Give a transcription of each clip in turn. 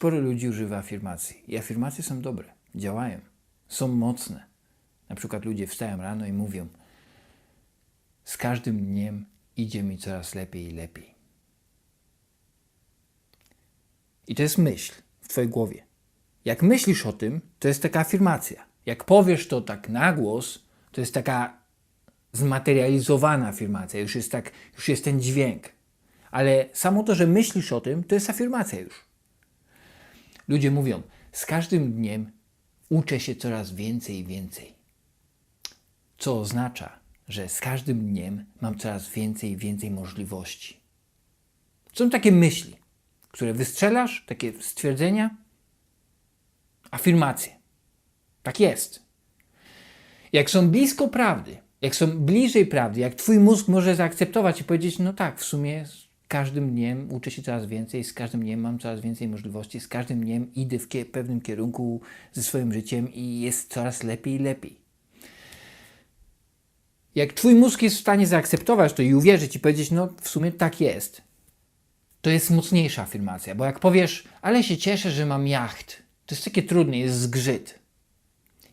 sporo ludzi używa afirmacji. I afirmacje są dobre, działają, są mocne. Na przykład ludzie wstają rano i mówią: Z każdym dniem idzie mi coraz lepiej i lepiej. I to jest myśl w Twojej głowie. Jak myślisz o tym, to jest taka afirmacja. Jak powiesz to tak na głos, to jest taka zmaterializowana afirmacja. Już jest, tak, już jest ten dźwięk. Ale samo to, że myślisz o tym, to jest afirmacja już. Ludzie mówią, z każdym dniem uczę się coraz więcej i więcej. Co oznacza, że z każdym dniem mam coraz więcej i więcej możliwości. Są takie myśli, które wystrzelasz, takie stwierdzenia, afirmacje. Tak jest. Jak są blisko prawdy, jak są bliżej prawdy, jak twój mózg może zaakceptować i powiedzieć, no tak, w sumie każdym dniem uczę się coraz więcej, z każdym dniem mam coraz więcej możliwości, z każdym dniem idę w pewnym kierunku ze swoim życiem i jest coraz lepiej i lepiej. Jak twój mózg jest w stanie zaakceptować to i uwierzyć i powiedzieć, no w sumie tak jest, to jest mocniejsza afirmacja, bo jak powiesz, ale się cieszę, że mam jacht, to jest takie trudne, jest zgrzyt.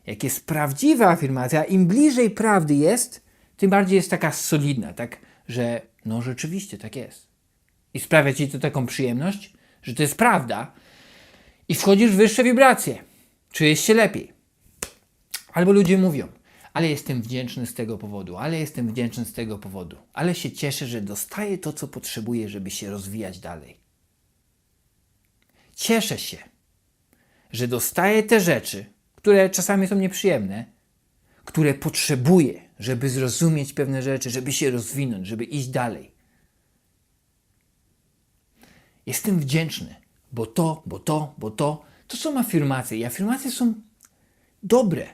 Jak jest prawdziwa afirmacja, im bliżej prawdy jest, tym bardziej jest taka solidna, tak, że no rzeczywiście tak jest. I sprawia ci to taką przyjemność, że to jest prawda i wchodzisz w wyższe wibracje. Czujesz się lepiej. Albo ludzie mówią, ale jestem wdzięczny z tego powodu, ale jestem wdzięczny z tego powodu, ale się cieszę, że dostaję to, co potrzebuję, żeby się rozwijać dalej. Cieszę się, że dostaję te rzeczy, które czasami są nieprzyjemne, które potrzebuję, żeby zrozumieć pewne rzeczy, żeby się rozwinąć, żeby iść dalej. Jestem wdzięczny, bo to, bo to, bo to, to są afirmacje i afirmacje są dobre.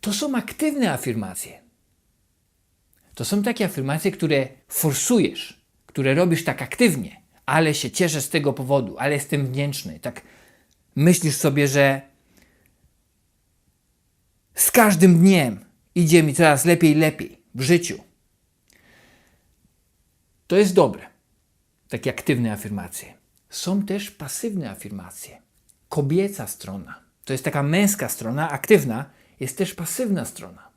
To są aktywne afirmacje. To są takie afirmacje, które forsujesz, które robisz tak aktywnie, ale się cieszę z tego powodu, ale jestem wdzięczny. Tak myślisz sobie, że z każdym dniem idzie mi coraz lepiej lepiej w życiu. To jest dobre. Takie aktywne afirmacje. Są też pasywne afirmacje. Kobieca strona. To jest taka męska strona, aktywna. Jest też pasywna strona.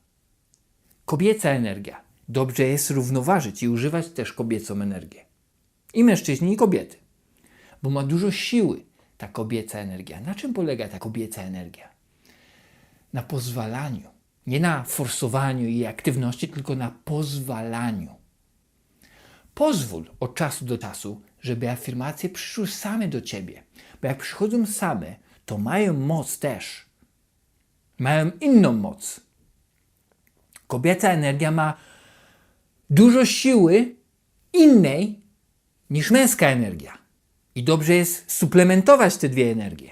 Kobieca energia. Dobrze jest równoważyć i używać też kobiecą energię. I mężczyźni, i kobiety. Bo ma dużo siły ta kobieca energia. Na czym polega ta kobieca energia? na pozwalaniu. Nie na forsowaniu i aktywności, tylko na pozwalaniu. Pozwól od czasu do czasu, żeby afirmacje przyszły same do ciebie. Bo jak przychodzą same, to mają moc też. Mają inną moc. Kobieca energia ma dużo siły innej niż męska energia. I dobrze jest suplementować te dwie energie.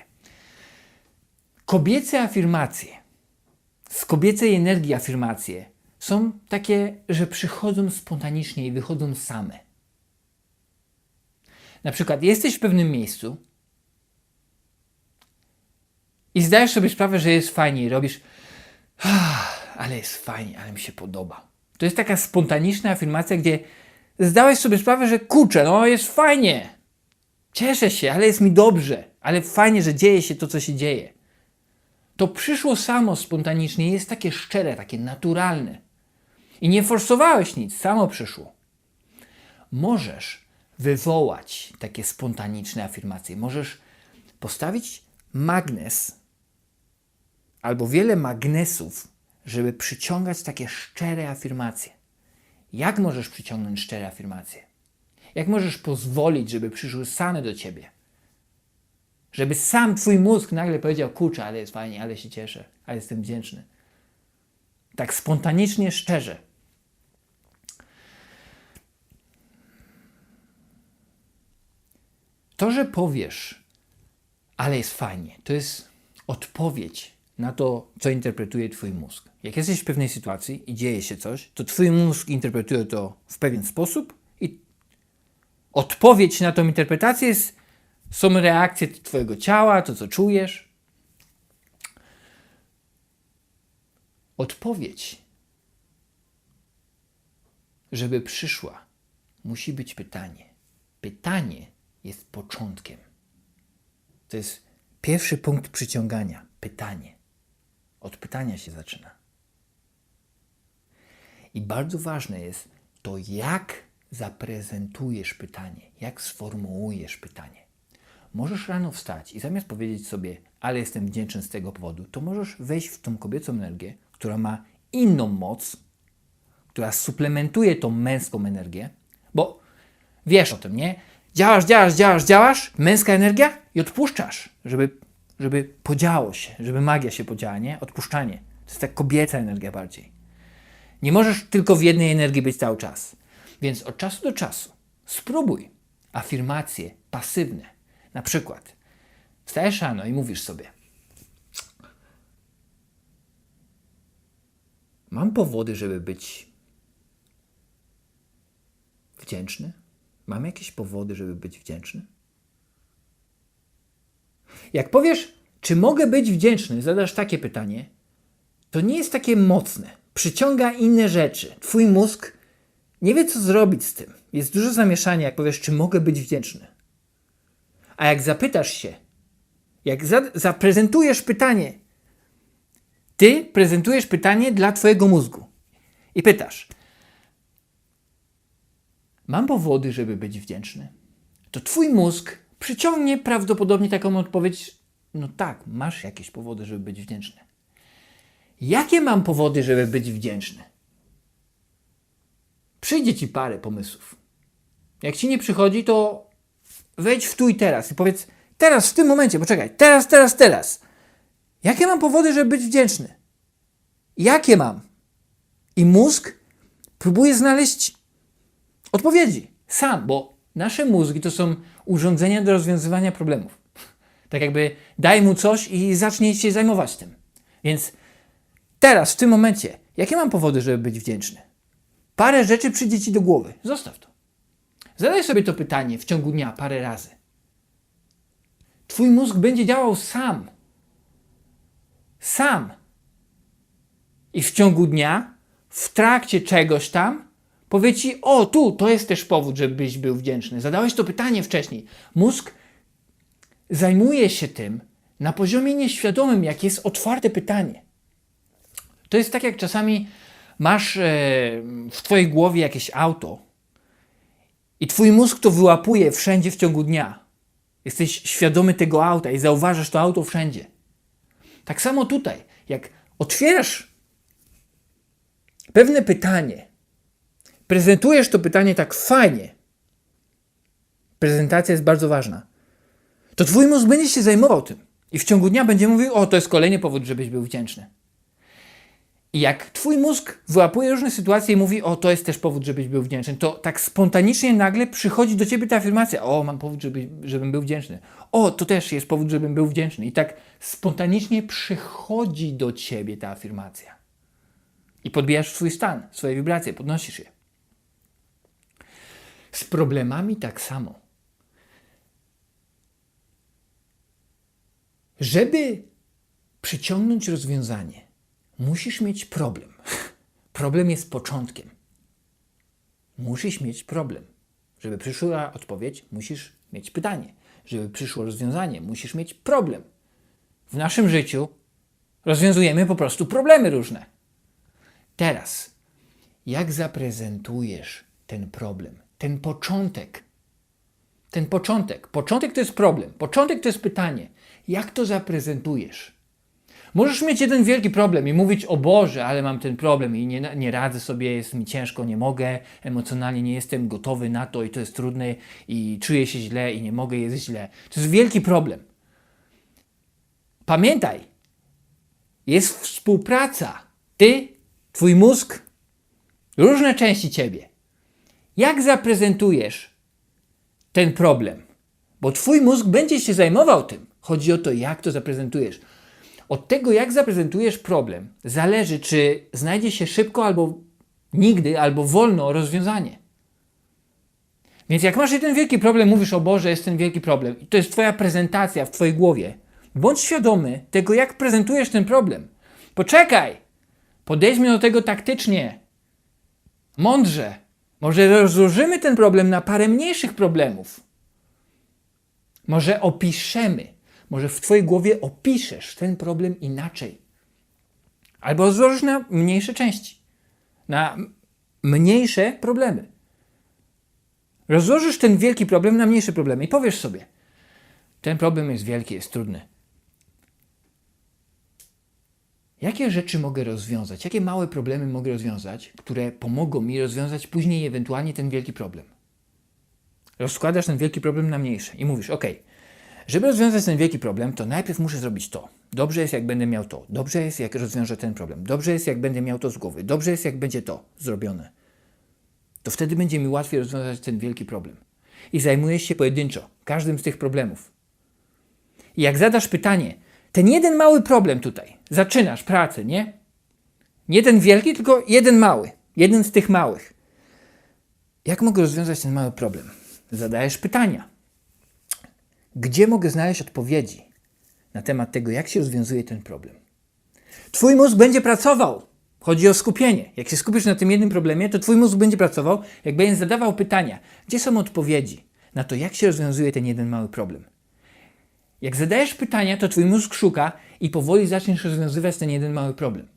Kobiece afirmacje z kobiecej energii afirmacje są takie, że przychodzą spontanicznie i wychodzą same. Na przykład jesteś w pewnym miejscu i zdajesz sobie sprawę, że jest fajnie i robisz "Ah, ale jest fajnie, ale mi się podoba. To jest taka spontaniczna afirmacja, gdzie zdałeś sobie sprawę, że kurczę, no jest fajnie. Cieszę się, ale jest mi dobrze, ale fajnie, że dzieje się to, co się dzieje to przyszło samo spontanicznie, jest takie szczere, takie naturalne. I nie forsowałeś nic, samo przyszło. Możesz wywołać takie spontaniczne afirmacje. Możesz postawić magnes albo wiele magnesów, żeby przyciągać takie szczere afirmacje. Jak możesz przyciągnąć szczere afirmacje? Jak możesz pozwolić, żeby przyszły same do ciebie? Żeby sam twój mózg nagle powiedział, kurczę, ale jest fajnie, ale się cieszę, ale jestem wdzięczny. Tak spontanicznie, szczerze. To, że powiesz, ale jest fajnie, to jest odpowiedź na to, co interpretuje Twój mózg. Jak jesteś w pewnej sytuacji i dzieje się coś, to Twój mózg interpretuje to w pewien sposób i odpowiedź na tą interpretację jest są reakcje Twojego ciała, to co czujesz. Odpowiedź, żeby przyszła, musi być pytanie. Pytanie jest początkiem. To jest pierwszy punkt przyciągania pytanie. Od pytania się zaczyna. I bardzo ważne jest to, jak zaprezentujesz pytanie, jak sformułujesz pytanie. Możesz rano wstać i zamiast powiedzieć sobie, ale jestem wdzięczny z tego powodu, to możesz wejść w tą kobiecą energię, która ma inną moc, która suplementuje tą męską energię, bo wiesz o tym, nie? Działasz, działasz, działasz, działasz, męska energia i odpuszczasz, żeby, żeby podziało się, żeby magia się podziała, nie? Odpuszczanie. To jest tak kobieca energia bardziej. Nie możesz tylko w jednej energii być cały czas. Więc od czasu do czasu spróbuj afirmacje pasywne. Na przykład wstajesz rano i mówisz sobie Mam powody, żeby być wdzięczny? Mam jakieś powody, żeby być wdzięczny? Jak powiesz, czy mogę być wdzięczny, zadasz takie pytanie, to nie jest takie mocne. Przyciąga inne rzeczy. Twój mózg nie wie, co zrobić z tym. Jest dużo zamieszania, jak powiesz, czy mogę być wdzięczny. A jak zapytasz się, jak za zaprezentujesz pytanie, ty prezentujesz pytanie dla Twojego mózgu i pytasz: Mam powody, żeby być wdzięczny? To Twój mózg przyciągnie prawdopodobnie taką odpowiedź: No tak, masz jakieś powody, żeby być wdzięczny. Jakie mam powody, żeby być wdzięczny? Przyjdzie ci parę pomysłów. Jak ci nie przychodzi, to wejdź w tu i teraz i powiedz: Teraz, w tym momencie, poczekaj, teraz, teraz, teraz. Jakie mam powody, żeby być wdzięczny? Jakie mam? I mózg próbuje znaleźć odpowiedzi sam, bo nasze mózgi to są urządzenia do rozwiązywania problemów. Tak jakby daj mu coś i zacznie się zajmować tym. Więc teraz, w tym momencie, jakie mam powody, żeby być wdzięczny? Parę rzeczy przyjdzie ci do głowy. Zostaw to. Zadaj sobie to pytanie w ciągu dnia parę razy. Twój mózg będzie działał sam. Sam. I w ciągu dnia, w trakcie czegoś tam, powie ci: O, tu, to jest też powód, żebyś był wdzięczny. Zadałeś to pytanie wcześniej. Mózg zajmuje się tym na poziomie nieświadomym, jak jest otwarte pytanie. To jest tak, jak czasami masz e, w twojej głowie jakieś auto i twój mózg to wyłapuje wszędzie w ciągu dnia. Jesteś świadomy tego auta i zauważasz to auto wszędzie. Tak samo tutaj, jak otwierasz pewne pytanie, prezentujesz to pytanie tak fajnie, prezentacja jest bardzo ważna, to twój mózg będzie się zajmował tym i w ciągu dnia będzie mówił, o, to jest kolejny powód, żebyś był wdzięczny. I jak twój mózg wyłapuje różne sytuacje i mówi, o, to jest też powód, żebyś był wdzięczny, to tak spontanicznie nagle przychodzi do ciebie ta afirmacja, o, mam powód, żeby, żebym był wdzięczny. O, to też jest powód, żebym był wdzięczny. I tak spontanicznie przychodzi do ciebie ta afirmacja. I podbijasz swój stan, swoje wibracje, podnosisz je. Z problemami tak samo. Żeby przyciągnąć rozwiązanie, musisz mieć problem. Problem jest początkiem. Musisz mieć problem. Żeby przyszła odpowiedź, musisz mieć pytanie. Żeby przyszło rozwiązanie, musisz mieć problem. W naszym życiu rozwiązujemy po prostu problemy różne. Teraz, jak zaprezentujesz ten problem, ten początek? Ten początek. Początek to jest problem. Początek to jest pytanie. Jak to zaprezentujesz? Możesz mieć jeden wielki problem i mówić o Boże, ale mam ten problem i nie, nie radzę sobie, jest mi ciężko, nie mogę, emocjonalnie nie jestem gotowy na to i to jest trudne i czuję się źle i nie mogę, jest źle. To jest wielki problem. Pamiętaj, jest współpraca. Ty, twój mózg, różne części ciebie. Jak zaprezentujesz ten problem? Bo twój mózg będzie się zajmował tym. Chodzi o to, jak to zaprezentujesz. Od tego, jak zaprezentujesz problem, zależy, czy znajdzie się szybko albo nigdy, albo wolno rozwiązanie. Więc jak masz jeden wielki problem, mówisz o Boże, jest ten wielki problem. I to jest Twoja prezentacja w Twojej głowie. Bądź świadomy tego, jak prezentujesz ten problem. Poczekaj! Podejdźmy do tego taktycznie. Mądrze. Może rozłożymy ten problem na parę mniejszych problemów. Może opiszemy Może w Twojej głowie opiszesz ten problem inaczej. Albo rozłożysz na mniejsze części, na mniejsze problemy. Rozłożysz ten wielki problem na mniejsze problemy i powiesz sobie: Ten problem jest wielki, jest trudny. Jakie rzeczy mogę rozwiązać? Jakie małe problemy mogę rozwiązać, które pomogą mi rozwiązać później ewentualnie ten wielki problem? Rozkładasz ten wielki problem na mniejsze i mówisz: OK, żeby rozwiązać ten wielki problem, to najpierw muszę zrobić to. Dobrze jest, jak będę miał to. Dobrze jest, jak rozwiążę ten problem. Dobrze jest, jak będę miał to z głowy. Dobrze jest, jak będzie to zrobione. To wtedy będzie mi łatwiej rozwiązać ten wielki problem. I zajmujesz się pojedynczo każdym z tych problemów. I jak zadasz pytanie, ten jeden mały problem tutaj, zaczynasz pracę, nie? Nie ten wielki, tylko jeden mały. Jeden z tych małych. Jak mogę rozwiązać ten mały problem? Zadajesz pytania. Gdzie mogę znaleźć odpowiedzi na temat tego, jak się rozwiązuje ten problem? Twój mózg będzie pracował. Chodzi o skupienie. Jak się skupisz na tym jednym problemie, to twój mózg będzie pracował, jak będziesz zadawał pytania, gdzie są odpowiedzi na to, jak się rozwiązuje ten jeden mały problem. Jak zadajesz pytania, to twój mózg szuka i powoli zaczniesz rozwiązywać ten jeden mały problem.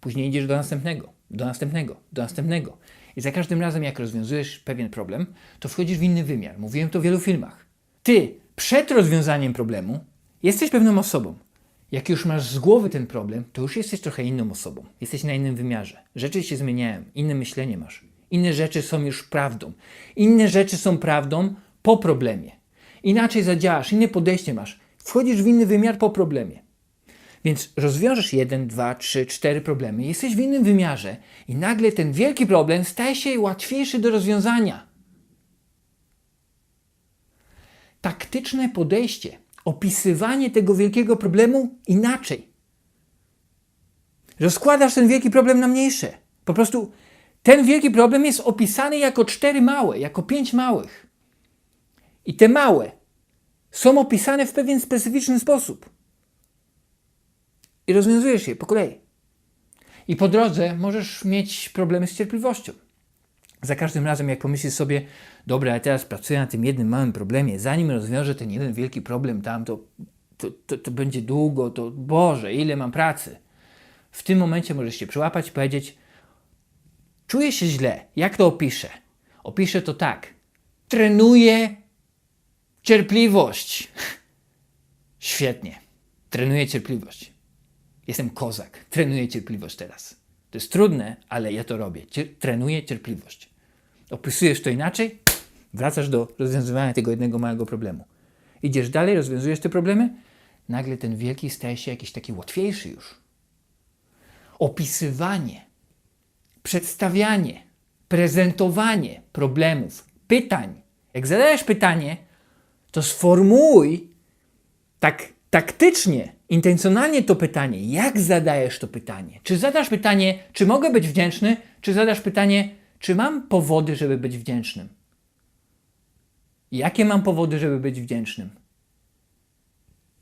Później idziesz do następnego, do następnego, do następnego. I za każdym razem, jak rozwiązujesz pewien problem, to wchodzisz w inny wymiar. Mówiłem to w wielu filmach. Ty, przed rozwiązaniem problemu, jesteś pewną osobą. Jak już masz z głowy ten problem, to już jesteś trochę inną osobą. Jesteś na innym wymiarze. Rzeczy się zmieniają, inne myślenie masz. Inne rzeczy są już prawdą. Inne rzeczy są prawdą po problemie. Inaczej zadziałasz, inne podejście masz. Wchodzisz w inny wymiar po problemie. Więc rozwiążesz jeden, dwa, trzy, cztery problemy, jesteś w innym wymiarze i nagle ten wielki problem staje się łatwiejszy do rozwiązania. Taktyczne podejście, opisywanie tego wielkiego problemu inaczej. Rozkładasz ten wielki problem na mniejsze. Po prostu ten wielki problem jest opisany jako cztery małe, jako pięć małych. I te małe są opisane w pewien specyficzny sposób. I rozwiązujesz je po kolei. I po drodze możesz mieć problemy z cierpliwością. Za każdym razem, jak pomyślisz sobie, dobra, ja teraz pracuję na tym jednym małym problemie, zanim rozwiążę ten jeden wielki problem tam, to, to, to, to będzie długo, to Boże, ile mam pracy. W tym momencie możesz się przyłapać i powiedzieć, czuję się źle. Jak to opiszę? Opiszę to tak. Trenuję cierpliwość. Świetnie. Trenuję cierpliwość. Jestem kozak. Trenuję cierpliwość teraz. To jest trudne, ale ja to robię. Cier- trenuję cierpliwość. Opisujesz to inaczej, wracasz do rozwiązywania tego jednego małego problemu. Idziesz dalej, rozwiązujesz te problemy, nagle ten wielki staje się jakiś taki łatwiejszy już. Opisywanie, przedstawianie, prezentowanie problemów, pytań. Jak zadajesz pytanie, to sformułuj tak taktycznie, intencjonalnie to pytanie. Jak zadajesz to pytanie? Czy zadasz pytanie, czy mogę być wdzięczny, czy zadasz pytanie, czy mam powody, żeby być wdzięcznym? Jakie mam powody, żeby być wdzięcznym?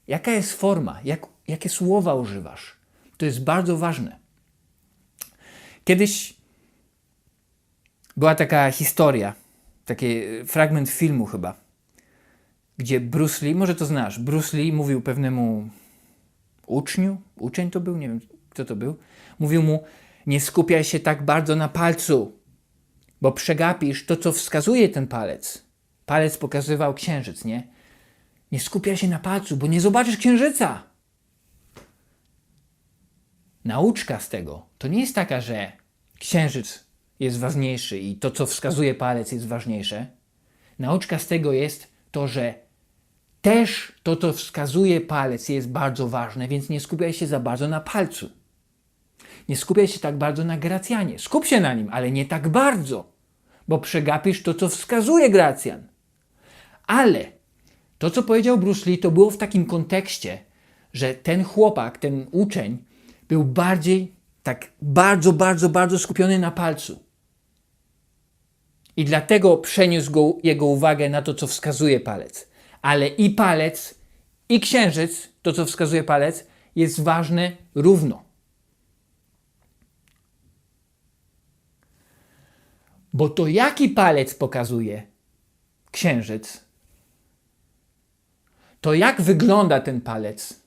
Jaka jest forma? Jak, jakie słowa używasz? To jest bardzo ważne. Kiedyś była taka historia, taki fragment filmu chyba, gdzie Bruce Lee, może to znasz, Bruce Lee mówił pewnemu uczniu, uczeń to był, nie wiem kto to był, mówił mu, nie skupiaj się tak bardzo na palcu, bo przegapisz to, co wskazuje ten palec. Palec pokazywał księżyc, nie? Nie skupiaj się na palcu, bo nie zobaczysz księżyca. Nauczka z tego to nie jest taka, że księżyc jest ważniejszy i to, co wskazuje palec, jest ważniejsze. Nauczka z tego jest to, że też to, co wskazuje palec, jest bardzo ważne, więc nie skupiaj się za bardzo na palcu. Nie skupiaj się tak bardzo na Gracjanie. Skup się na nim, ale nie tak bardzo, bo przegapisz to, co wskazuje Gracjan. Ale to, co powiedział Bruce Lee, to było w takim kontekście, że ten chłopak, ten uczeń, był bardziej, tak bardzo, bardzo, bardzo skupiony na palcu. I dlatego przeniósł go, jego uwagę na to, co wskazuje palec. Ale i palec, i księżyc, to co wskazuje palec, jest ważne równo. Bo to jaki palec pokazuje księżyc, to jak wygląda ten palec,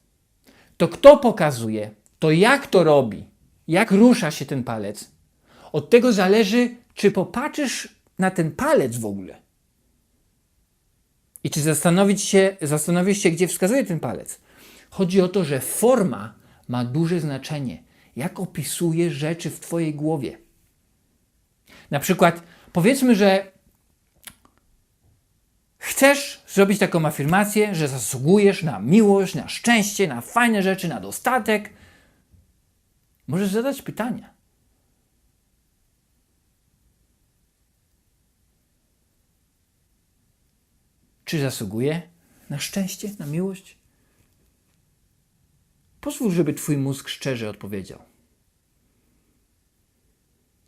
to kto pokazuje, to jak to robi, jak rusza się ten palec, od tego zależy, czy popatrzysz na ten palec w ogóle. I czy zastanowić się, zastanowisz się, gdzie wskazuje ten palec. Chodzi o to, że forma ma duże znaczenie. Jak opisujesz rzeczy w Twojej głowie. Na przykład, powiedzmy, że chcesz zrobić taką afirmację, że zasługujesz na miłość, na szczęście, na fajne rzeczy, na dostatek. Możesz zadać pytania. Czy zasługuje na szczęście, na miłość? Pozwól, żeby Twój mózg szczerze odpowiedział.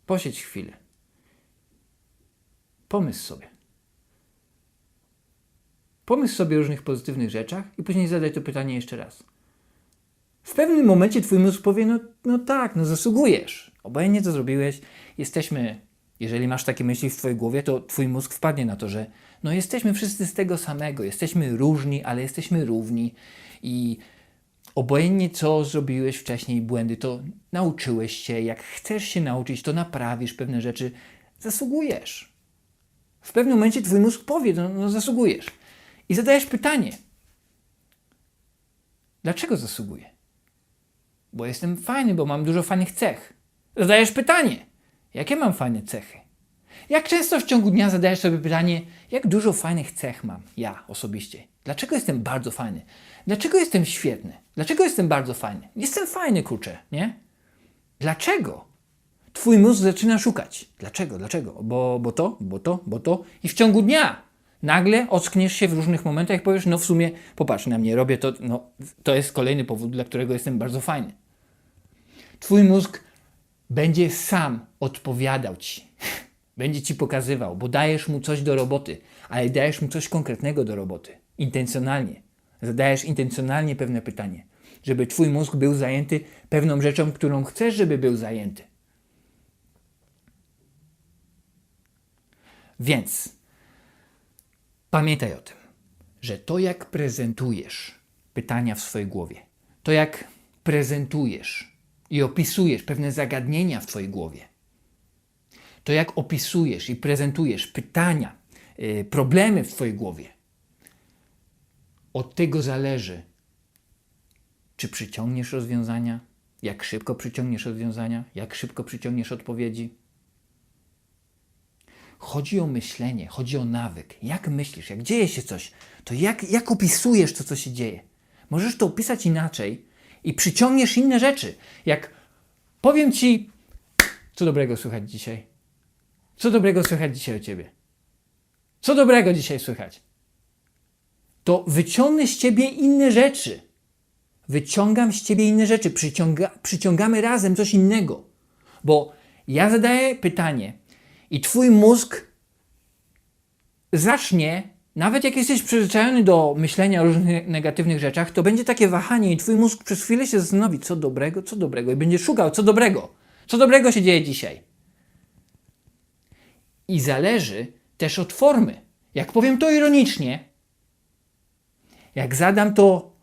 Posiedź chwilę. Pomyśl sobie. Pomyśl sobie o różnych pozytywnych rzeczach i później zadaj to pytanie jeszcze raz. W pewnym momencie Twój mózg powie: No, no tak, no zasługujesz. Obojętnie co zrobiłeś, jesteśmy, jeżeli masz takie myśli w Twojej głowie, to Twój mózg wpadnie na to, że no jesteśmy wszyscy z tego samego, jesteśmy różni, ale jesteśmy równi i obojętnie co zrobiłeś wcześniej, błędy, to nauczyłeś się. Jak chcesz się nauczyć, to naprawisz pewne rzeczy. Zasługujesz. W pewnym momencie twój mózg powie, no, no zasługujesz. I zadajesz pytanie. Dlaczego zasługuję? Bo jestem fajny, bo mam dużo fajnych cech. Zadajesz pytanie. Jakie mam fajne cechy? Jak często w ciągu dnia zadajesz sobie pytanie, jak dużo fajnych cech mam ja osobiście? Dlaczego jestem bardzo fajny? Dlaczego jestem świetny? Dlaczego jestem bardzo fajny? Jestem fajny, kurczę, nie? Dlaczego? Twój mózg zaczyna szukać. Dlaczego? Dlaczego? Bo, bo to, bo to, bo to. I w ciągu dnia nagle ockniesz się w różnych momentach i powiesz, no w sumie, popatrz na mnie, robię to, no to jest kolejny powód, dla którego jestem bardzo fajny. Twój mózg będzie sam odpowiadał ci. Będzie ci pokazywał, bo dajesz mu coś do roboty, ale dajesz mu coś konkretnego do roboty. Intencjonalnie. Zadajesz intencjonalnie pewne pytanie, żeby twój mózg był zajęty pewną rzeczą, którą chcesz, żeby był zajęty. Więc pamiętaj o tym, że to jak prezentujesz pytania w swojej głowie, to jak prezentujesz i opisujesz pewne zagadnienia w twojej głowie, to jak opisujesz i prezentujesz pytania, yy, problemy w twojej głowie, od tego zależy, czy przyciągniesz rozwiązania, jak szybko przyciągniesz rozwiązania, jak szybko przyciągniesz odpowiedzi. Chodzi o myślenie, chodzi o nawyk. Jak myślisz, jak dzieje się coś, to jak, jak opisujesz to, co się dzieje. Możesz to opisać inaczej i przyciągniesz inne rzeczy. Jak powiem ci, co dobrego słychać dzisiaj. Co dobrego słychać dzisiaj o ciebie? Co dobrego dzisiaj słychać? To wyciągnę z ciebie inne rzeczy. Wyciągam z ciebie inne rzeczy. Przyciąga, przyciągamy razem coś innego. Bo ja zadaję pytanie i twój mózg zacznie, nawet jak jesteś przyzwyczajony do myślenia o różnych negatywnych rzeczach, to będzie takie wahanie i twój mózg przez chwilę się zastanowi, co dobrego, co dobrego i będzie szukał, co dobrego. Co dobrego się dzieje dzisiaj. I zależy też od formy. Jak powiem to ironicznie, jak zadam to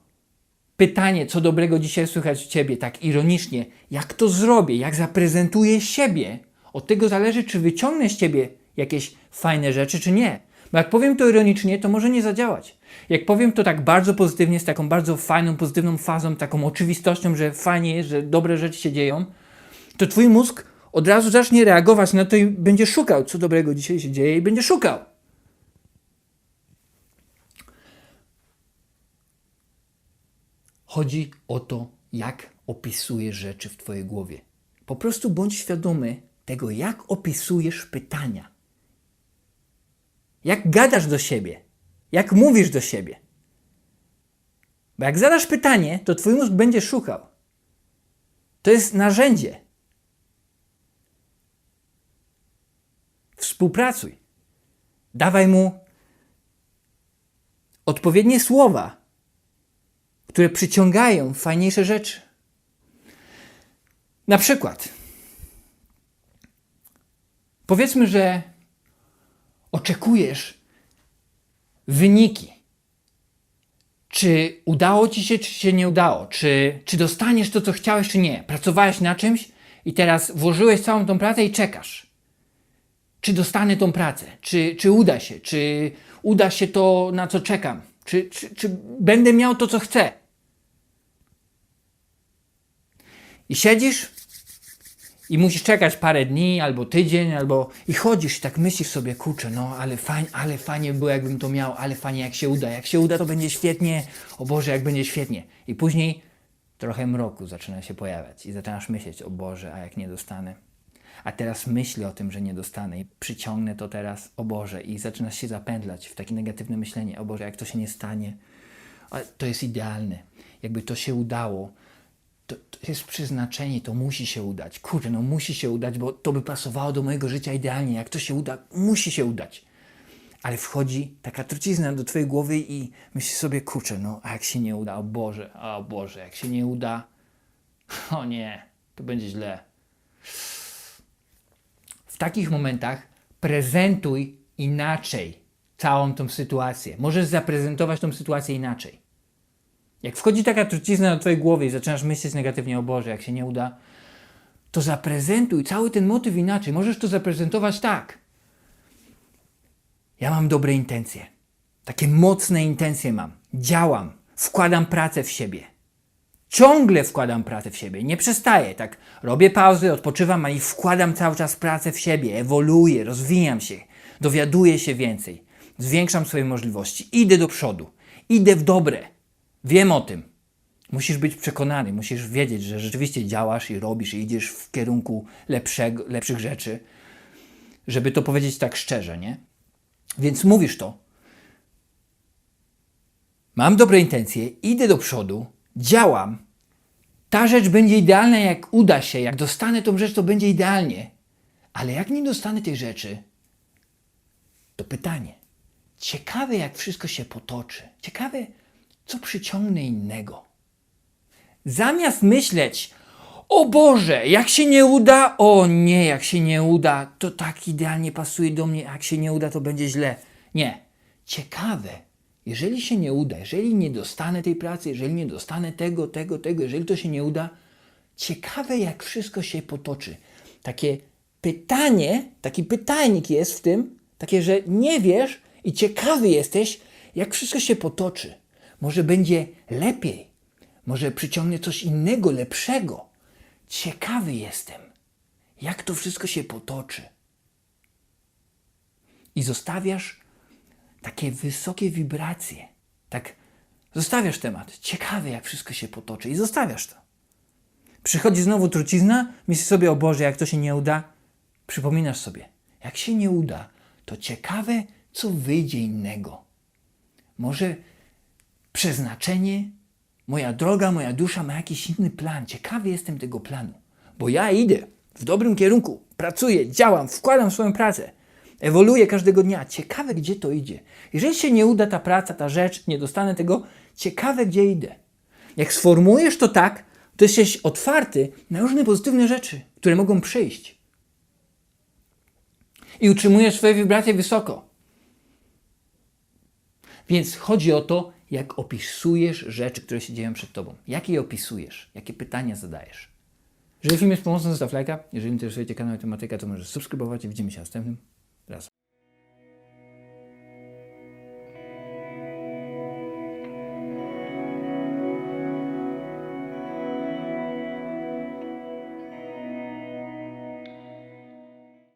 pytanie, co dobrego dzisiaj słychać u ciebie, tak ironicznie, jak to zrobię, jak zaprezentuję siebie, od tego zależy, czy wyciągnę z ciebie jakieś fajne rzeczy, czy nie. Bo jak powiem to ironicznie, to może nie zadziałać. Jak powiem to tak bardzo pozytywnie, z taką bardzo fajną, pozytywną fazą, taką oczywistością, że fajnie jest, że dobre rzeczy się dzieją, to twój mózg od razu zacznie reagować na to i będzie szukał, co dobrego dzisiaj się dzieje i będzie szukał. Chodzi o to, jak opisujesz rzeczy w Twojej głowie. Po prostu bądź świadomy tego, jak opisujesz pytania. Jak gadasz do siebie, jak mówisz do siebie. Bo jak zadasz pytanie, to Twój mózg będzie szukał. To jest narzędzie. Współpracuj. Dawaj mu odpowiednie słowa, które przyciągają fajniejsze rzeczy. Na przykład, powiedzmy, że oczekujesz wyniki, Czy udało ci się, czy się nie udało? Czy, czy dostaniesz to, co chciałeś, czy nie? Pracowałeś na czymś i teraz włożyłeś całą tą pracę i czekasz. Czy dostanę tą pracę? Czy, czy uda się? Czy uda się to, na co czekam? Czy, czy, czy będę miał to, co chcę? I siedzisz i musisz czekać parę dni, albo tydzień, albo i chodzisz i tak myślisz sobie, kurczę, no ale fajnie, ale fajnie było, jakbym to miał, ale fajnie, jak się uda. Jak się uda, to będzie świetnie. O Boże, jak będzie świetnie. I później trochę mroku zaczyna się pojawiać i zaczynasz myśleć, o Boże, a jak nie dostanę. A teraz myślę o tym, że nie dostanę i przyciągnę to teraz, o Boże, i zaczynasz się zapędlać w takie negatywne myślenie, o Boże, jak to się nie stanie, to jest idealne. Jakby to się udało, to, to jest przeznaczenie, to musi się udać. Kurde, no musi się udać, bo to by pasowało do mojego życia idealnie. Jak to się uda, musi się udać. Ale wchodzi taka trucizna do twojej głowy i myślisz sobie, kurczę, no a jak się nie uda, o Boże, o Boże, jak się nie uda, o nie, to będzie źle. W takich momentach prezentuj inaczej całą tą sytuację. Możesz zaprezentować tą sytuację inaczej. Jak wchodzi taka trucizna do twojej głowy i zaczynasz myśleć negatywnie o Boże, jak się nie uda, to zaprezentuj cały ten motyw inaczej. Możesz to zaprezentować tak. Ja mam dobre intencje. Takie mocne intencje mam. Działam. Wkładam pracę w siebie. Ciągle wkładam pracę w siebie. Nie przestaję. Tak robię pauzy, odpoczywam, a i wkładam cały czas pracę w siebie. Ewoluuję, rozwijam się. Dowiaduję się więcej. Zwiększam swoje możliwości. Idę do przodu. Idę w dobre. Wiem o tym. Musisz być przekonany, musisz wiedzieć, że rzeczywiście działasz i robisz i idziesz w kierunku lepszego, lepszych rzeczy, żeby to powiedzieć tak szczerze, nie? Więc mówisz to. Mam dobre intencje, idę do przodu, działam. Ta rzecz będzie idealna, jak uda się, jak dostanę tą rzecz, to będzie idealnie. Ale jak nie dostanę tej rzeczy, to pytanie. Ciekawe, jak wszystko się potoczy. Ciekawe, co przyciągnę innego. Zamiast myśleć, o Boże, jak się nie uda, o nie, jak się nie uda, to tak idealnie pasuje do mnie, jak się nie uda, to będzie źle. Nie. Ciekawe, jeżeli się nie uda, jeżeli nie dostanę tej pracy, jeżeli nie dostanę tego, tego, tego, jeżeli to się nie uda, ciekawe, jak wszystko się potoczy. Takie pytanie, taki pytajnik jest w tym, takie, że nie wiesz i ciekawy jesteś, jak wszystko się potoczy. Może będzie lepiej, może przyciągnie coś innego, lepszego. Ciekawy jestem, jak to wszystko się potoczy. I zostawiasz takie wysokie wibracje. Tak, zostawiasz temat. Ciekawy, jak wszystko się potoczy, i zostawiasz to. Przychodzi znowu trucizna, myślisz sobie, o Boże, jak to się nie uda. Przypominasz sobie, jak się nie uda, to ciekawe, co wyjdzie innego. Może przeznaczenie, moja droga, moja dusza ma jakiś inny plan. Ciekawy jestem tego planu, bo ja idę w dobrym kierunku, pracuję, działam, wkładam swoją pracę, ewoluuję każdego dnia. Ciekawe, gdzie to idzie. Jeżeli się nie uda ta praca, ta rzecz, nie dostanę tego, ciekawe, gdzie idę. Jak sformułujesz to tak, to jesteś otwarty na różne pozytywne rzeczy, które mogą przyjść. I utrzymujesz swoje wibracje wysoko. Więc chodzi o to, jak opisujesz rzeczy, które się dzieją przed tobą. Jak je opisujesz? Jakie pytania zadajesz? Jeżeli film jest pomocny, zostaw lajka. Jeżeli interesuje Cię kanał i tematyka, to możesz subskrybować i widzimy się następnym.